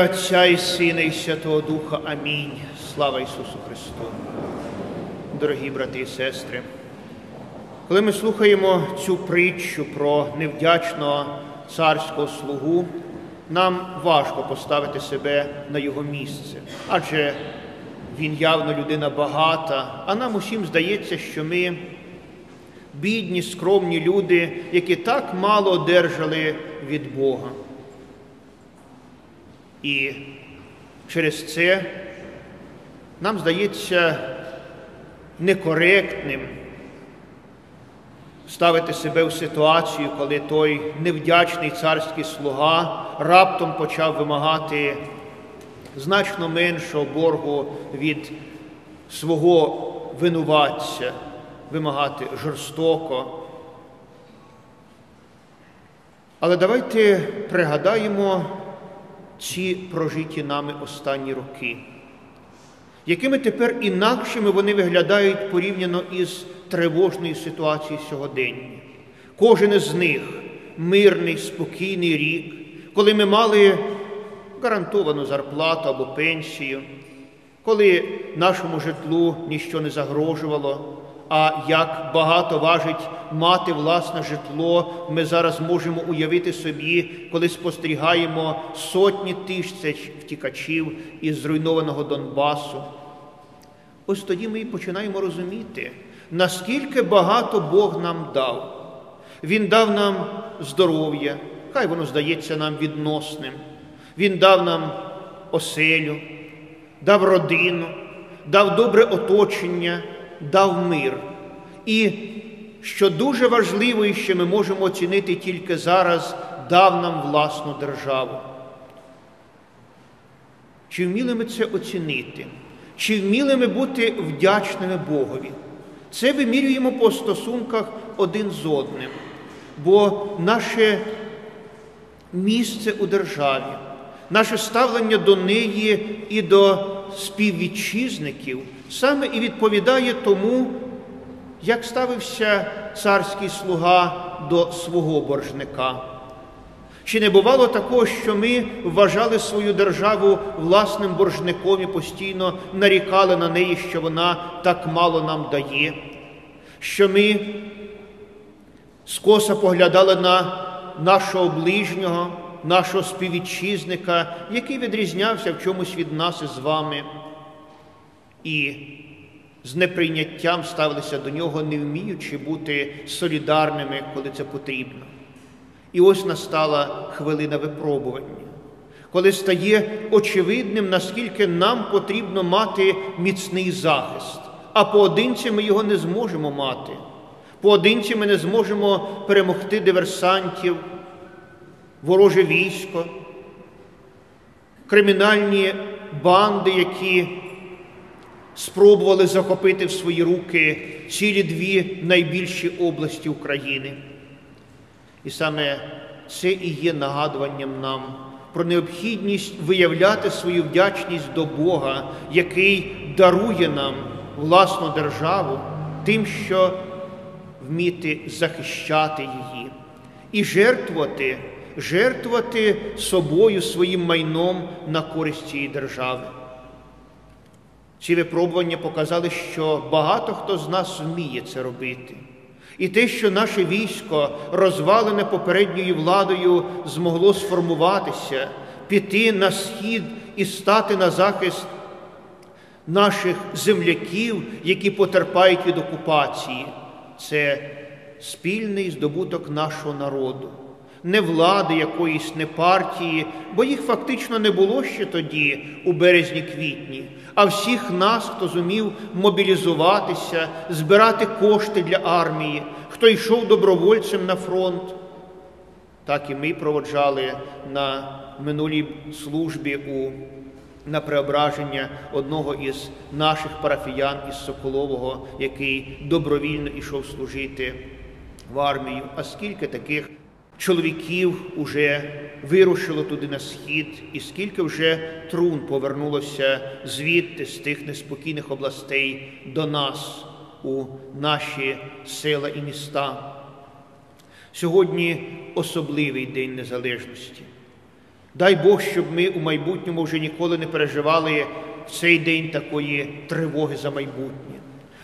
ім'я Отця і Сина, і Святого Духа. Амінь. Слава Ісусу Христу. Дорогі брати і сестри, коли ми слухаємо цю притчу про невдячного царського слугу, нам важко поставити себе на його місце, адже він явно людина багата, а нам усім здається, що ми бідні, скромні люди, які так мало одержали від Бога. І через це нам здається некоректним ставити себе в ситуацію, коли той невдячний царський слуга раптом почав вимагати значно меншого боргу від свого винуватця, вимагати жорстоко. Але давайте пригадаємо ці прожиті нами останні роки, якими тепер інакшими вони виглядають порівняно із тривожною ситуацією сьогодення. Кожен із них мирний, спокійний рік, коли ми мали гарантовану зарплату або пенсію, коли нашому житлу ніщо не загрожувало. А як багато важить мати власне житло, ми зараз можемо уявити собі, коли спостерігаємо сотні тисяч втікачів із зруйнованого Донбасу. Ось тоді ми і починаємо розуміти, наскільки багато Бог нам дав. Він дав нам здоров'я, хай воно здається нам відносним. Він дав нам оселю, дав родину, дав добре оточення дав мир. І що дуже важливо, і що ми можемо оцінити тільки зараз, дав нам власну державу. Чи вміли ми це оцінити? Чи вміли ми бути вдячними Богові? Це вимірюємо по стосунках один з одним, бо наше місце у державі, наше ставлення до неї і до співвітчизників саме і відповідає тому, як ставився царський слуга до свого боржника. Чи не бувало такого, що ми вважали свою державу власним боржником і постійно нарікали на неї, що вона так мало нам дає, що ми скоса поглядали на нашого ближнього, нашого співвітчизника, який відрізнявся в чомусь від нас із вами і з неприйняттям ставилися до нього, не вміючи бути солідарними, коли це потрібно. І ось настала хвилина випробування, коли стає очевидним, наскільки нам потрібно мати міцний захист, а поодинці ми його не зможемо мати. Поодинці ми не зможемо перемогти диверсантів, вороже військо, кримінальні банди, які спробували захопити в свої руки цілі дві найбільші області України. І саме це і є нагадуванням нам про необхідність виявляти свою вдячність до Бога, який дарує нам власну державу, тим, що вміти захищати її і жертвувати, жертвувати собою своїм майном на користь цієї держави. Ці випробування показали, що багато хто з нас вміє це робити. І те, що наше військо, розвалене попередньою владою, змогло сформуватися, піти на схід і стати на захист наших земляків, які потерпають від окупації, це спільний здобуток нашого народу не влади якоїсь, не партії, бо їх фактично не було ще тоді, у березні-квітні, а всіх нас, хто зумів мобілізуватися, збирати кошти для армії, хто йшов добровольцем на фронт. Так і ми проводжали на минулій службі у на преображення одного із наших парафіян із Соколового, який добровільно йшов служити в армію. А скільки таких чоловіків уже вирушило туди на схід, і скільки вже трун повернулося звідти, з тих неспокійних областей до нас у наші села і міста. Сьогодні особливий День Незалежності. Дай Бог, щоб ми у майбутньому вже ніколи не переживали цей день такої тривоги за майбутнє.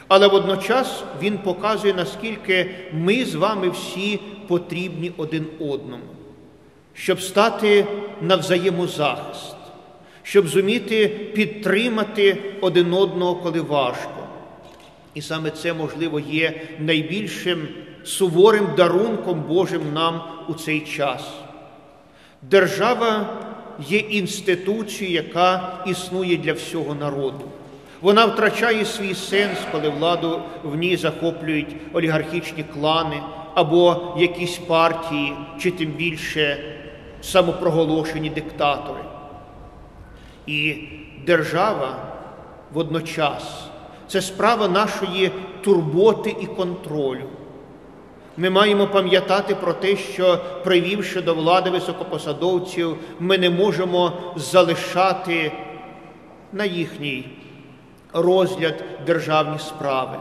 Але водночас Він показує, наскільки ми з вами всі потрібні один одному, щоб стати на взаємозахист, щоб зуміти підтримати один одного, коли важко. І саме це, можливо, є найбільшим суворим дарунком Божим нам у цей час. Держава є інституцією, яка існує для всього народу. Вона втрачає свій сенс, коли владу в ній захоплюють олігархічні клани або якісь партії, чи тим більше самопроголошені диктатори. І держава водночас це справа нашої турботи і контролю. Ми маємо пам'ятати про те, що, привівши до влади високопосадовців, ми не можемо залишати на їхній розгляд державні справи.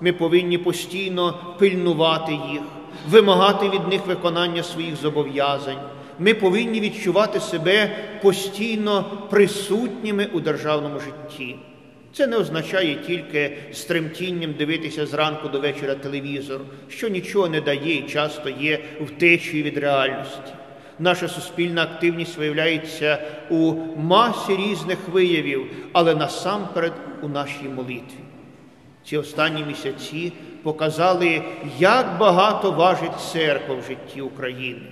Ми повинні постійно пильнувати їх, вимагати від них виконання своїх зобов'язань. Ми повинні відчувати себе постійно присутніми у державному житті. Це не означає тільки з тремтінням дивитися зранку до вечора телевізор, що нічого не дає і часто є втечею від реальності. Наша суспільна активність виявляється у масі різних виявів, але насамперед у нашій молитві. Ці останні місяці показали, як багато важить церква в житті України.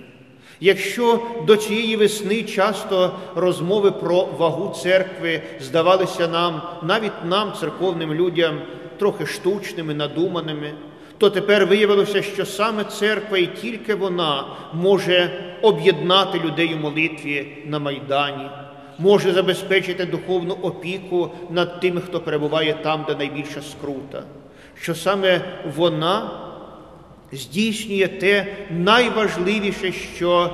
Якщо до цієї весни часто розмови про вагу церкви здавалися нам, навіть нам, церковним людям, трохи штучними, надуманими, то тепер виявилося, що саме церква і тільки вона може об'єднати людей у молитві на Майдані, може забезпечити духовну опіку над тими, хто перебуває там, де найбільша скрута, що саме вона здійснює те найважливіше, що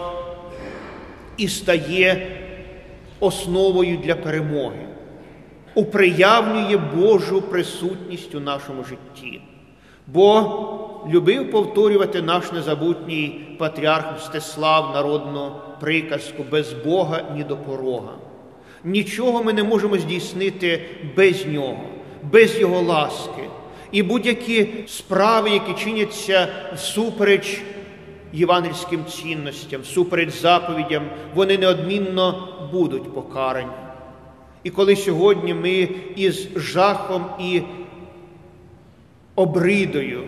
і стає основою для перемоги, уприявнює Божу присутність у нашому житті. Бо любив повторювати наш незабутній патріарх Мстислав народну приказку без Бога ні до порога. Нічого ми не можемо здійснити без нього, без Його ласки. І будь-які справи, які чиняться всупереч євангельським цінностям, всупереч заповідям, вони неодмінно будуть покарані. І коли сьогодні ми із жахом і обридою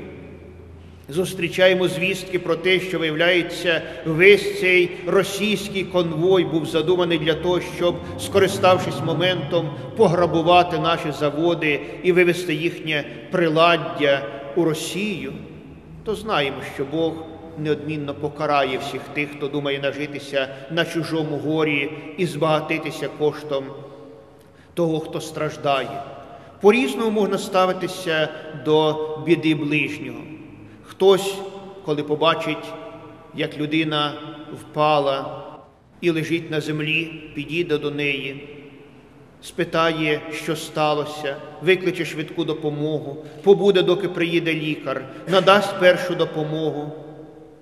Зустрічаємо звістки про те, що, виявляється, весь цей російський конвой був задуманий для того, щоб, скориставшись моментом, пограбувати наші заводи і вивести їхнє приладдя у Росію, то знаємо, що Бог неодмінно покарає всіх тих, хто думає нажитися на чужому горі і збагатитися коштом того, хто страждає. По різному можна ставитися до біди ближнього. Хтось, коли побачить, як людина впала і лежить на землі, підійде до неї, спитає, що сталося, викличе швидку допомогу, побуде, доки приїде лікар, надасть першу допомогу.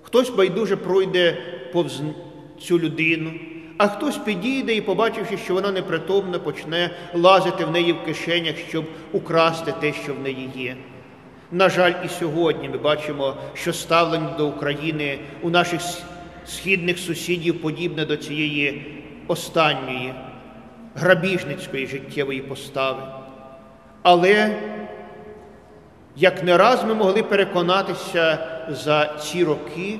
Хтось байдуже пройде повз цю людину, а хтось підійде і, побачивши, що вона непритомна, почне лазити в неї в кишенях, щоб украсти те, що в неї є. На жаль, і сьогодні ми бачимо, що ставлення до України у наших східних сусідів подібне до цієї останньої грабіжницької життєвої постави. Але як не раз ми могли переконатися за ці роки,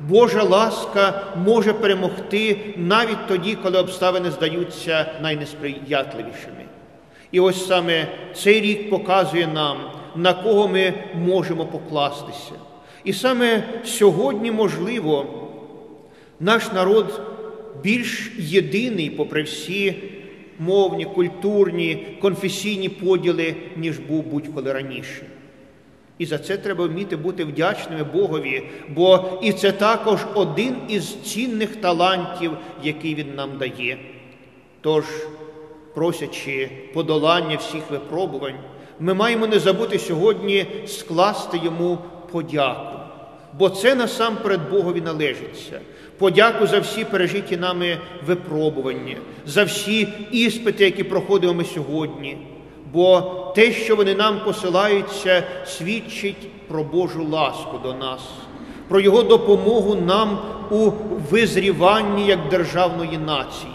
Божа ласка може перемогти навіть тоді, коли обставини здаються найнесприятливішими. І ось саме цей рік показує нам на кого ми можемо покластися. І саме сьогодні, можливо, наш народ більш єдиний, попри всі мовні, культурні, конфесійні поділи, ніж був будь-коли раніше. І за це треба вміти бути вдячними Богові, бо і це також один із цінних талантів, який Він нам дає. Тож, просячи подолання всіх випробувань, ми маємо не забути сьогодні скласти йому подяку, бо це насамперед Богові належиться. Подяку за всі пережиті нами випробування, за всі іспити, які проходимо ми сьогодні. Бо те, що вони нам посилаються, свідчить про Божу ласку до нас, про Його допомогу нам у визріванні як державної нації,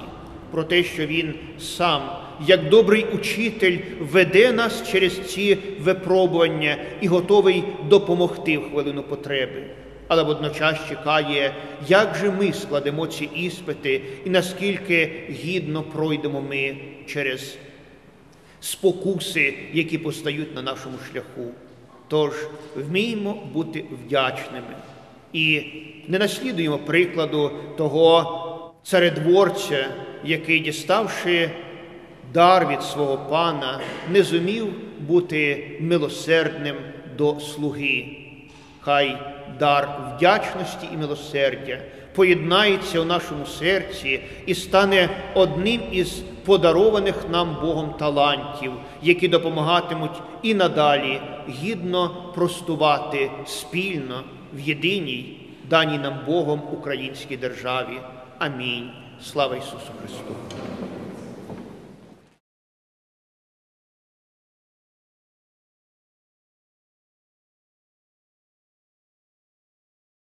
про те, що Він сам, як добрий учитель, веде нас через ці випробування і готовий допомогти в хвилину потреби. Але водночас чекає, як же ми складемо ці іспити і наскільки гідно пройдемо ми через спокуси, які постають на нашому шляху. Тож вміємо бути вдячними і не наслідуємо прикладу того царедворця, який, діставши дар від свого пана, не зумів бути милосердним до слуги. Хай дар вдячності і милосердя поєднається у нашому серці і стане одним із подарованих нам Богом талантів, які допомагатимуть і надалі гідно простувати спільно в єдиній даній нам Богом українській державі. Амінь. Слава Ісусу Христу!